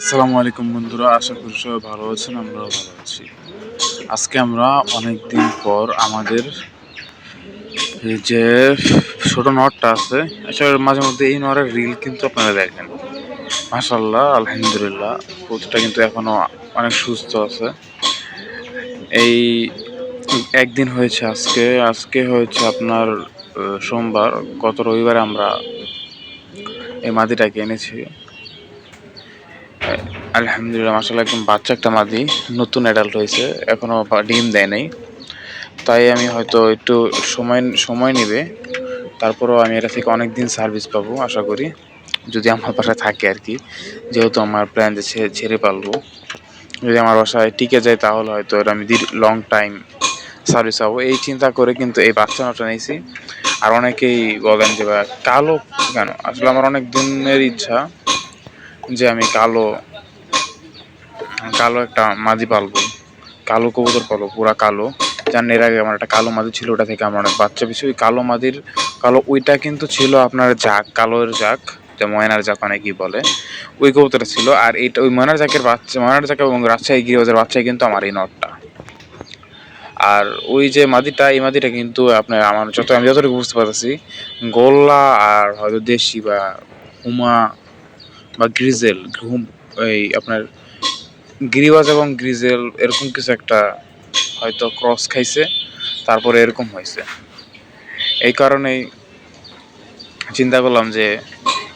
আসসালামু আলাইকুম বন্ধুরা, আশা করি সবাই ভালো আছেন, আমরাও ভালো আছি। আজকে আমরা অনেক দিন পর আমাদের যে ছোট নটটা আছে আসলে মাঝে মধ্যে এই নরের রিল কিন্তু আপনারা দেখেন। মাশাল্লাহ আলহামদুলিল্লাহ, প্রতিটা কিন্তু এখনও অনেক সুস্থ আছে। এই একদিন হয়েছে আজকে আজকে হয়েছে আপনার সোমবার, গত রবিবারে আমরা এই মাদিটাকে এনেছি। আলহামদুলিল্লাহ মাসাল্লাহ একদম বাচ্চা একটা মাদি, নতুন অ্যাডাল্ট হয়েছে এখনও ডিম দেয় নাই। তাই আমি হয়তো একটু সময় সময় নেবে, তারপরেও আমি এটা থেকে অনেক দিন সার্ভিস পাবো, আশা করি। যদি আমার বাসায় থাকে আর কি, যেহেতু আমার প্ল্যান যে ছেড়ে পালবো যদি আমার বাসায় টিকে যায়, তাহলে হয়তো এটা আমি লং টাইম সার্ভিস পাবো। এই চিন্তা করে কিন্তু এই বাচ্চা নটা নিয়েছি। আর অনেকেই বলেন যে কালো কেন? আসলে আমার অনেক দিনের ইচ্ছা যে আমি কালো কালো একটা মাদি পালবো। কালো কবুতর পালবো, পুরা কালো। জানেন এর আগে আমার একটা কালো মাদি ছিল, ওটা থেকে আমার অনেক বাচ্চা পিছু ওই কালো মাদির কালো ওইটা কিন্তু ছিল আপনার জাক, কালোর জাক, যে ময়নার জাক অনেকেই বলে। ওই কবুতরটা ছিল, আর এইটা ওই ময়নার জাকের বাচ্চা, ময়নার জাক এবং রাজশাহী গিরিবাজের বাচ্চাই কিন্তু আমার এই নটটা। আর ওই যে মাদিটা এই মাদিটা কিন্তু আপনার আমার যত, আমি যতটুকু বুঝতে পারতেছি, গোল্লা আর হয়তো দেশি বা হুমা বা গ্রিজেল, ঘুম, এই আপনার গিরিবাজ এবং গ্রিজেল এরকম কিছু একটা হয়তো ক্রস খাইছে, তারপরে এরকম হয়েছে এই কারণেই চিন্তা করলাম যে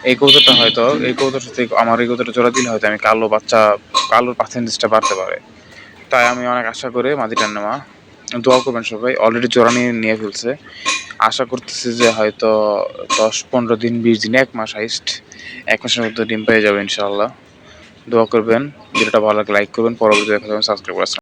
এই কৌতুকটা হয়তো, এই কৌতুকটা থেকে আমার এই কৌতুকটা জোড়া দিলে হয়তো আমি কালো বাচ্চা, কালোর পার্সেন্টেজটা বাড়তে পারে। তাই আমি অনেক আশা করে মাদিটা নেওয়া দোয়া করবেন সবাই অলরেডি জোড়া নিয়ে নিয়ে ফেলছে। আশা করতেছি যে হয়তো দশ, পনেরো দিন, বিশ দিন, এক মাস হাইস্ট এক মাসের মধ্যে ডিম পেয়ে যাবে ইনশাআল্লাহ। দোয়া করবেন ভিডিওটা ভালো লাগলে লাইক করবেন পরবর্তী দেখা যাবে সাবস্ক্রাইব করবেন